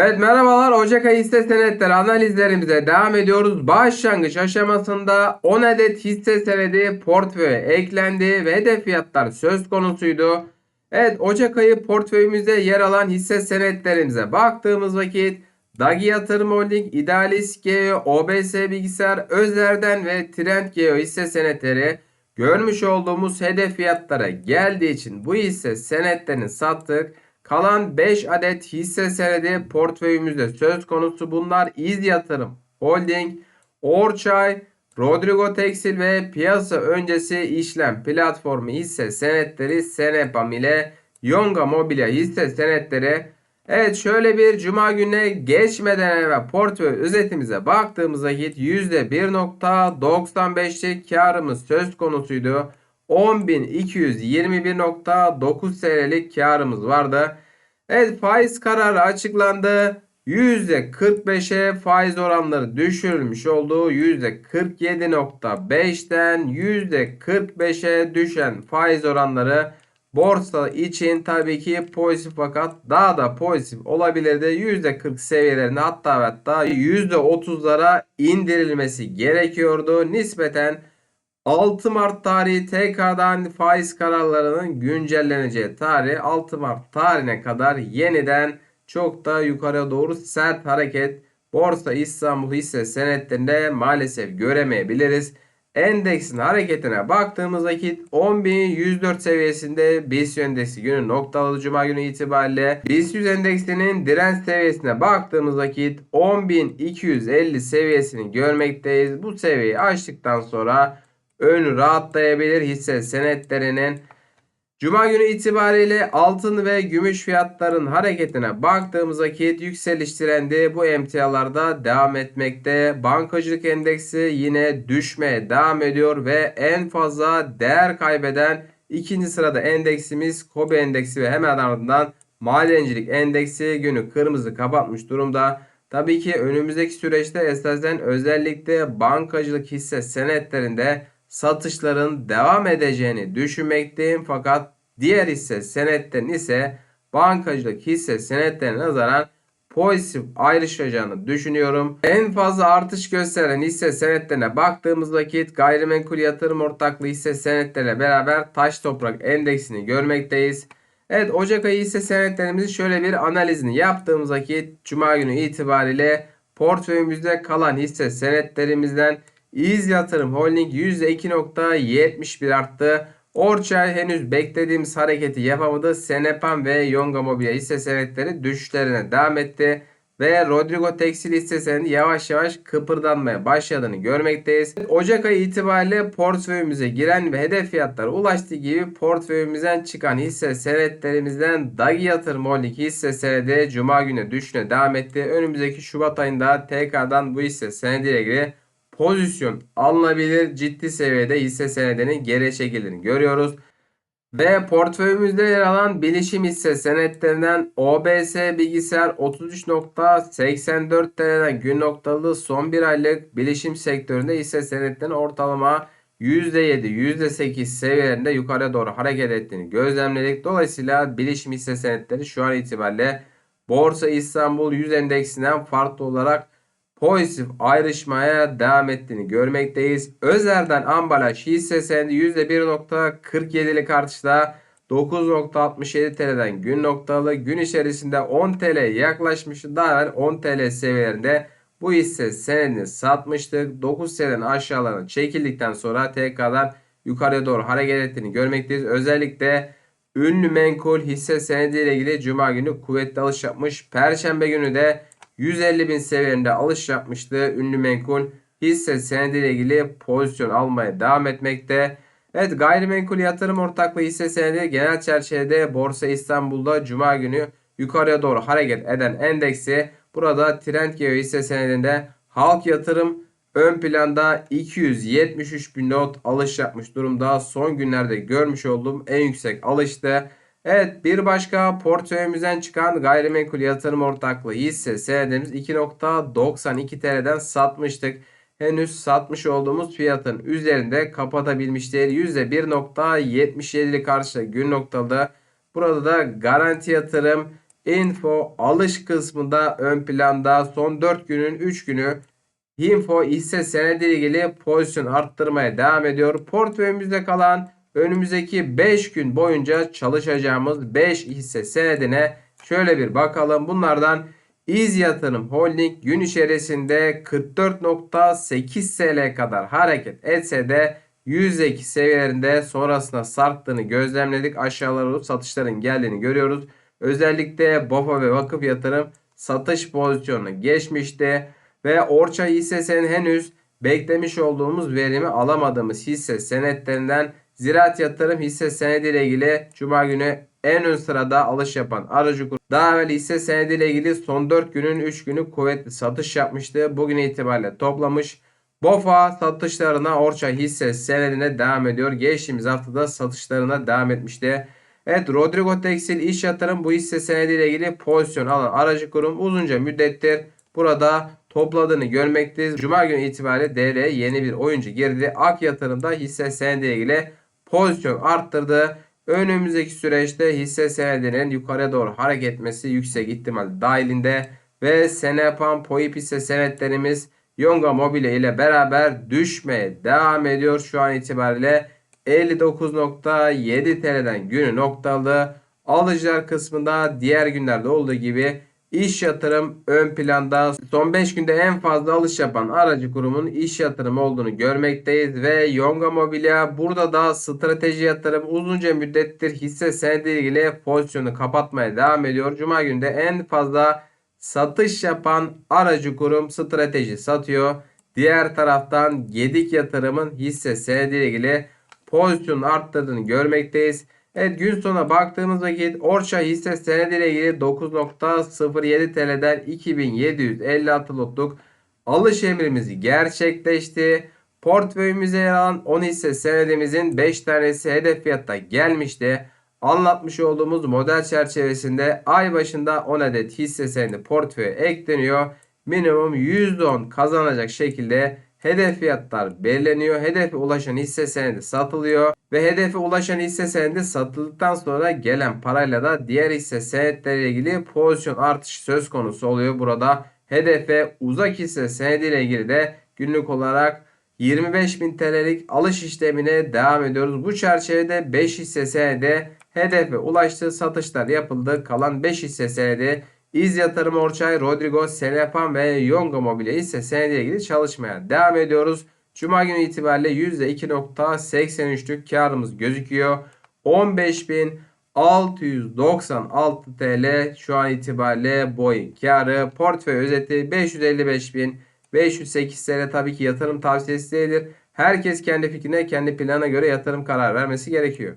Evet merhabalar Ocak ayı hisse senetleri analizlerimize devam ediyoruz. Başlangıç aşamasında 10 adet hisse senedi portföye eklendi ve hedef fiyatlar söz konusuydu. Evet Ocak ayı portföyümüzde yer alan hisse senetlerimize baktığımız vakit Dagi Yatırım Holding, Idealist Geo, OBS Bilgisayar, Özer'den ve Trend Geo hisse senetleri görmüş olduğumuz hedef fiyatlara geldiği için bu hisse senetlerini sattık. Kalan 5 adet hisse senedi portföyümüzde söz konusu. Bunlar İz Yatırım, Holding, Orçay, Rodrigo Tekstil ve piyasa öncesi işlem platformu hisse senetleri Senepam ile Yonga Mobilya hisse senetleri. Evet şöyle bir cuma gününe geçmeden evvel portföy özetimize baktığımız vakit %1.95'lik karımız söz konusuydu. 10.221.9 TL'lik karımız vardı. Evet faiz kararı açıklandı. %45'e faiz oranları düşürülmüş olduğu %47.5'ten %45'e düşen faiz oranları borsa için tabii ki pozitif fakat daha da pozitif olabilirdi. %40 seviyelerine hatta hatta %30'lara indirilmesi gerekiyordu. Nispeten 6 Mart tarihi tekrardan faiz kararlarının güncelleneceği tarih 6 Mart tarihine kadar yeniden çok da yukarıya doğru sert hareket Borsa İstanbul hisse senetlerinde maalesef göremeyebiliriz. Endeksin hareketine baktığımız vakit 10.104 seviyesinde BIST endeksi günü noktaladı Cuma günü itibariyle. BIST 100 endeksinin direnç seviyesine baktığımız vakit 10.250 seviyesini görmekteyiz. Bu seviyeyi aştıktan sonra önü rahatlayabilir hisse senetlerinin. Cuma günü itibariyle altın ve gümüş fiyatların hareketine baktığımız vakit yükseliş trendi bu emtialarda devam etmekte. Bankacılık endeksi yine düşmeye devam ediyor ve en fazla değer kaybeden ikinci sırada endeksimiz Kobe endeksi ve hemen ardından madencilik endeksi günü kırmızı kapatmış durumda. Tabii ki önümüzdeki süreçte esasen özellikle bankacılık hisse senetlerinde satışların devam edeceğini düşünmekteyim. Fakat diğer hisse senetlerin ise bankacılık hisse senetlerine nazaran pozitif ayrışacağını düşünüyorum. En fazla artış gösteren hisse senetlerine baktığımız vakit gayrimenkul yatırım ortaklığı hisse senetleriyle beraber taş toprak endeksini görmekteyiz. Evet Ocak ayı hisse senetlerimizin şöyle bir analizini yaptığımız vakit Cuma günü itibariyle portföyümüzde kalan hisse senetlerimizden İz Yatırım Holding %2.71 arttı. Orçay henüz beklediğimiz hareketi yapamadı. Senepan ve Yonga Mobilya hisse senetleri düşüşlerine devam etti. Ve Rodrigo Tekstil hisse senedi yavaş yavaş kıpırdanmaya başladığını görmekteyiz. Ocak ayı itibariyle portföyümüze giren ve hedef fiyatlara ulaştığı gibi portföyümüzden çıkan hisse senetlerimizden Dagi Yatırım Holding hisse senedi Cuma günü düşüşüne devam etti. Önümüzdeki Şubat ayında tekrardan bu hisse senediyle ilgili pozisyon alınabilir ciddi seviyede hisse senedinin geri çekildiğini görüyoruz. Ve portföyümüzde yer alan bilişim hisse senetlerinden OBS bilgisayar 33.84 TL'den gün noktalı son bir aylık bilişim sektöründe hisse senetlerinin ortalama %7, %8 seviyelerinde yukarı doğru hareket ettiğini gözlemledik. Dolayısıyla bilişim hisse senetleri şu an itibariyle Borsa İstanbul 100 endeksinden farklı olarak pozitif ayrışmaya devam ettiğini görmekteyiz. Özer'den ambalaj hisse senedi %1.47'lik artışla 9.67 TL'den gün noktalı gün içerisinde 10 TL yaklaşmış daha evvel 10 TL seviyelerinde bu hisse senedini satmıştık. 9 TL'den aşağılarına çekildikten sonra tekrardan yukarıya doğru hareket ettiğini görmekteyiz. Özellikle ünlü menkul hisse senedi ile ilgili cuma günü kuvvetli alış yapmış. Perşembe günü de 150 bin seviyelerinde alış yapmıştı. Ünlü menkul hisse senediyle ilgili pozisyon almaya devam etmekte. Evet gayrimenkul yatırım ortaklığı hisse senedi genel çerçevede Borsa İstanbul'da Cuma günü yukarıya doğru hareket eden endeksi burada Trendgeo hisse senedinde halk yatırım ön planda 273 bin not alış yapmış durumda. Son günlerde görmüş olduğum en yüksek alıştı. Evet bir başka portföyümüzden çıkan gayrimenkul yatırım ortaklığı hisse senedimiz 2.92 TL'den satmıştık. Henüz satmış olduğumuz fiyatın üzerinde kapatabilmiş değil. %1.77'lik karşı gün noktalı. Burada da garanti yatırım info alış kısmında ön planda son 4 günün 3 günü Info hisse senedi ilgili pozisyon arttırmaya devam ediyor. Portföyümüzde kalan önümüzdeki 5 gün boyunca çalışacağımız 5 hisse senedine şöyle bir bakalım. Bunlardan İz Yatırım Holding gün içerisinde 44.8 TL kadar hareket etse de %2 seviyelerinde sonrasında sarktığını gözlemledik. Aşağılara doğru satışların geldiğini görüyoruz. Özellikle BOFA ve vakıf yatırım satış pozisyonuna geçmişti. Ve Orça hissesinin henüz beklemiş olduğumuz verimi alamadığımız hisse senetlerinden Ziraat Yatırım hisse senedi ile ilgili Cuma günü en ön sırada alış yapan aracı grup. Daha evvel hisse senedi ile ilgili son 4 günün 3 günü kuvvetli satış yapmıştı. Bugün itibariyle toplamış. BOFA satışlarına Orça hisse senedine devam ediyor. Geçtiğimiz haftada satışlarına devam etmişti. Evet Rodrigo Tekstil İş Yatırım bu hisse senedi ile ilgili pozisyon alan aracı kurum uzunca müddettir burada topladığını görmekteyiz. Cuma günü itibariyle devreye yeni bir oyuncu girdi. Ak Yatırım'da hisse senedi ile ilgili pozisyon arttırdı. Önümüzdeki süreçte hisse senedinin yukarıya doğru hareket etmesi yüksek ihtimal dahilinde ve Senepan, Poip hisse senetlerimiz Yonga Mobile ile beraber düşmeye devam ediyor. Şu an itibariyle 59.7 TL'den günü noktalı. Alıcılar kısmında diğer günlerde olduğu gibi İş yatırım ön planda son 5 günde en fazla alış yapan aracı kurumun iş yatırım olduğunu görmekteyiz ve Yonga Mobilya burada da strateji yatırım uzunca müddettir hisse senedi ilgili pozisyonu kapatmaya devam ediyor. Cuma günde en fazla satış yapan aracı kurum strateji satıyor. Diğer taraftan Gedik yatırımın hisse senedi ilgili pozisyonu arttırdığını görmekteyiz. Evet gün sonuna baktığımız vakit Orça hisse senedi ile ilgili 9.07 TL'den 2756 lotluk alış emrimizi gerçekleşti. Portföyümüze yer alan 10 hisse senedimizin 5 tanesi hedef fiyatta gelmişti. Anlatmış olduğumuz model çerçevesinde ay başında 10 adet hisse senedi portföye ekleniyor. Minimum %10 kazanacak şekilde hedef fiyatlar belirleniyor. Hedefe ulaşan hisse senedi satılıyor ve hedefe ulaşan hisse senedi satıldıktan sonra gelen parayla da diğer hisse senetleriyle ilgili pozisyon artışı söz konusu oluyor. Burada hedefe uzak hisse senediyle ilgili de günlük olarak 25.000 TL'lik alış işlemine devam ediyoruz. Bu çerçevede 5 hisse senedi hedefe ulaştı. Satışlar yapıldı. Kalan 5 hisse senedi İz Yatırım Orçay, Rodrigo, Senefan ve Yonga Mobilya ise senediyle ilgili çalışmaya devam ediyoruz. Cuma günü itibariyle %2.83'lük karımız gözüküyor. 15.696 TL şu an itibariyle boyun karı. Portföy özeti 555.508 TL tabii ki yatırım tavsiyesi değildir. Herkes kendi fikrine, kendi planına göre yatırım karar vermesi gerekiyor.